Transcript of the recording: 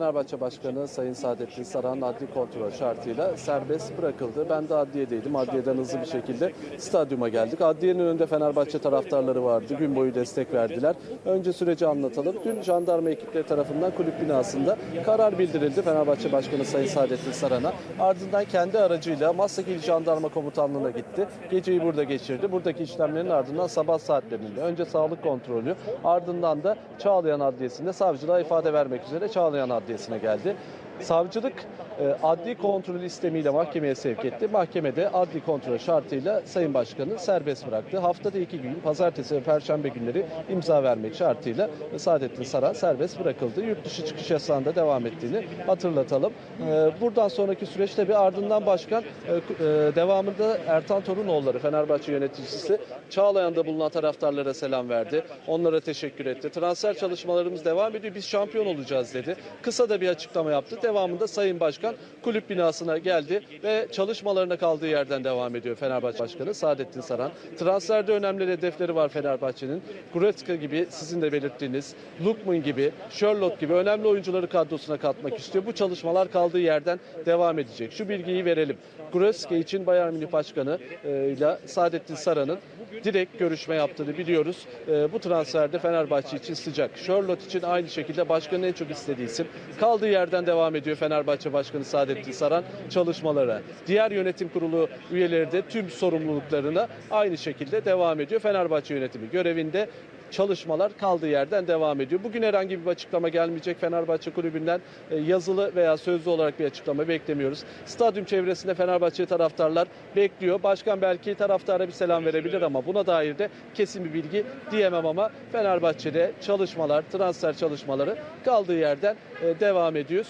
Fenerbahçe Başkanı Sayın Saadettin Saran adli kontrol şartıyla serbest bırakıldı. Ben de adliyedeydim. Adliyeden hızlı bir şekilde stadyuma geldik. Adliyenin önünde Fenerbahçe taraftarları vardı. Gün boyu destek verdiler. Önce süreci anlatalım. Dün jandarma ekipleri tarafından kulüp binasında karar bildirildi Fenerbahçe Başkanı Sayın Saadettin Saran'a. Ardından kendi aracıyla Maslak Jandarma Komutanlığı'na gitti. Geceyi burada geçirdi. Buradaki işlemlerin ardından sabah saatlerinde önce sağlık kontrolü ardından da Çağlayan Adliyesi'nde savcılığa ifade vermek üzere Çağlayan Adliyesi'ne geldi. Savcılık e, adli kontrol istemiyle mahkemeye sevk etti. Mahkemede adli kontrol şartıyla Sayın Başkanı serbest bıraktı. Haftada iki gün pazartesi ve perşembe günleri imza vermek şartıyla Saadettin Saran serbest bırakıldı. Yurt dışı çıkış yasağında devam ettiğini hatırlatalım. E, buradan sonraki süreçte bir ardından başkan e, devamında Ertan Torunoğulları Fenerbahçe yöneticisi Çağlayan'da bulunan taraftarlara selam verdi. Onlara teşekkür etti. Transfer çalışmalarımız devam ediyor. Biz şampiyon olacağız dedi. Kısa da bir açıklama yaptı. Devamında Sayın Başkan kulüp binasına geldi ve çalışmalarına kaldığı yerden devam ediyor Fenerbahçe Başkanı Saadettin Saran. Transferde önemli hedefleri var Fenerbahçe'nin. Goretzka gibi sizin de belirttiğiniz, Lukman gibi, Sherlock gibi önemli oyuncuları kadrosuna katmak istiyor. Bu çalışmalar kaldığı yerden devam edecek. Şu bilgiyi verelim. Goretzka için Bayern Münih Başkanı e, ile Saadettin Saran'ın direkt görüşme yaptığını biliyoruz. E, bu transferde Fenerbahçe için sıcak. Sherlock için aynı şekilde başkanın en çok istediği isim. Kaldığı yerden devam ediyor Fenerbahçe Başkanı Saadettin Saran çalışmalara. Diğer yönetim kurulu üyeleri de tüm sorumluluklarına aynı şekilde devam ediyor. Fenerbahçe yönetimi görevinde çalışmalar kaldığı yerden devam ediyor. Bugün herhangi bir açıklama gelmeyecek Fenerbahçe Kulübü'nden e, yazılı veya sözlü olarak bir açıklama beklemiyoruz. Stadyum çevresinde Fenerbahçe taraftarlar bekliyor. Başkan belki taraftara bir selam verebilir ama buna dair de kesin bir bilgi diyemem ama Fenerbahçe'de çalışmalar, transfer çalışmaları kaldığı yerden e, devam ediyor.